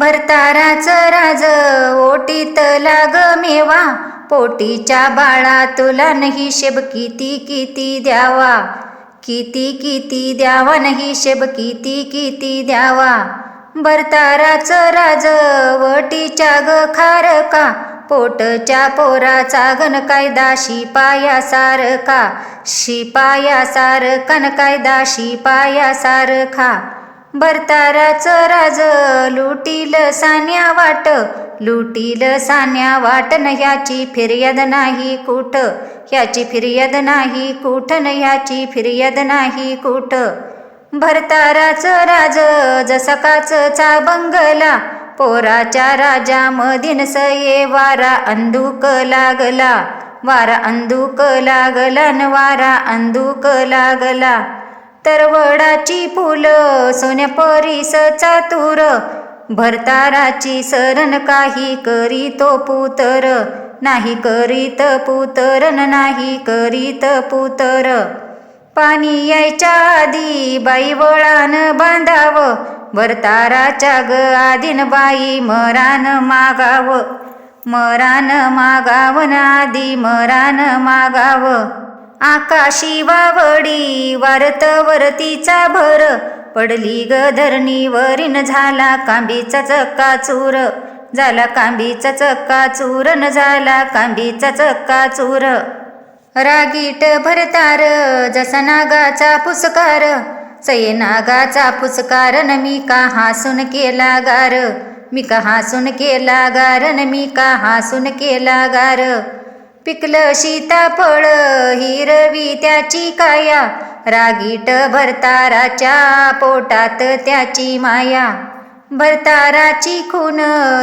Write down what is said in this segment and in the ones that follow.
भरताराच राज ओटीत लाग मेवा. पोटीच्या बाळा तुला नाही शेब किती किती द्यावा. किती किती द्यावा नाही शेब किती किती द्यावा. भरताराच राज वटीच्या ग खारका पोटच्या पोराचा घन कायदा शिपाया सारखा शिपाया सारखा न कायदा शिपाया सारखा भरताराचं राज लुटील सान्या वाट लुटील सान्या वाट न ह्याची फिर्याद नाही कुठ ह्याची फिर्याद नाही कुठ न ह्याची फिर्याद नाही कुठ. भरताराच राज जसकाच चा बंगला पोराच्या राजा मधीन सये वारा अंधुक लागला वारा अंधुक लागला न वारा अंधुक लागला. तर वडाची फुलं सोन्या परीस चातुर भरताराची सरण काही करीतो पुतर. नाही करीत पुतरन नाही करीत पुतर. पाणी यायच्या आधी बाई वळान बांधाव. भरताराच्या ग आधीन बाई मरान मागाव. मरान मागावन आधी मरान मागाव. आकाशी वावडी वारत वरतीचा भर. पडली ग धरणीवरीन झाला कांबीचा चक्का चूर झाला कांबीचा चक्का चूर न झाला कांबीचा चक्का चूर रागीट भरतार जसा नागाचा पुसकार. सये नागाचा पुसकार न मी का हासून केला गार. मी का हासून केला गार न मी का हासून केला गार. पिकलं सीताफळ हिरवी त्याची काया. रागीट भरताराच्या पोटात त्याची माया. भरताराची खून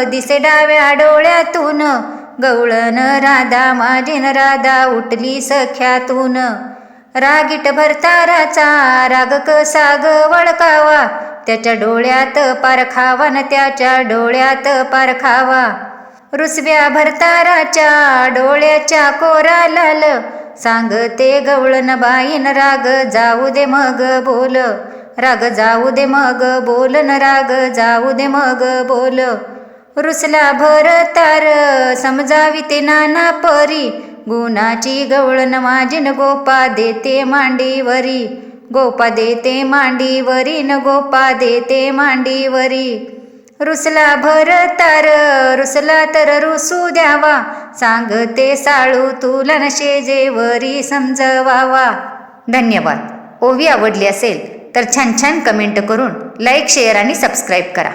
दिसे डाव्या डोळ्यातून. गवळण राधा माझीन राधा उठली सख्यातून. रागीट भरताराचा राग कसा ग वळकावा त्याच्या डोळ्यात पारखावा न त्याच्या डोळ्यात पारखावा. रुसव्या भरताराच्या डोळ्याच्या कोरा लाल सांगते गवळण बाईन राग जाऊ दे मग बोल. राग जाऊ दे मग बोल न राग जाऊ दे मग बोल. रुसला भरतार समजावी ते नाना परी. गुणाची गवळण माझीन गोपा देते मांडीवरी. गोपा देते मांडीवरी न गोपा देते मांडीवरी. रुसला भर तार रुसला तर रुसू द्यावा. सांगते साळू तुला नशे जेवरी समजवावा. धन्यवाद. ओवी आवडली असेल तर छान छान कमेंट करून लाईक शेअर आणि सबस्क्राईब करा.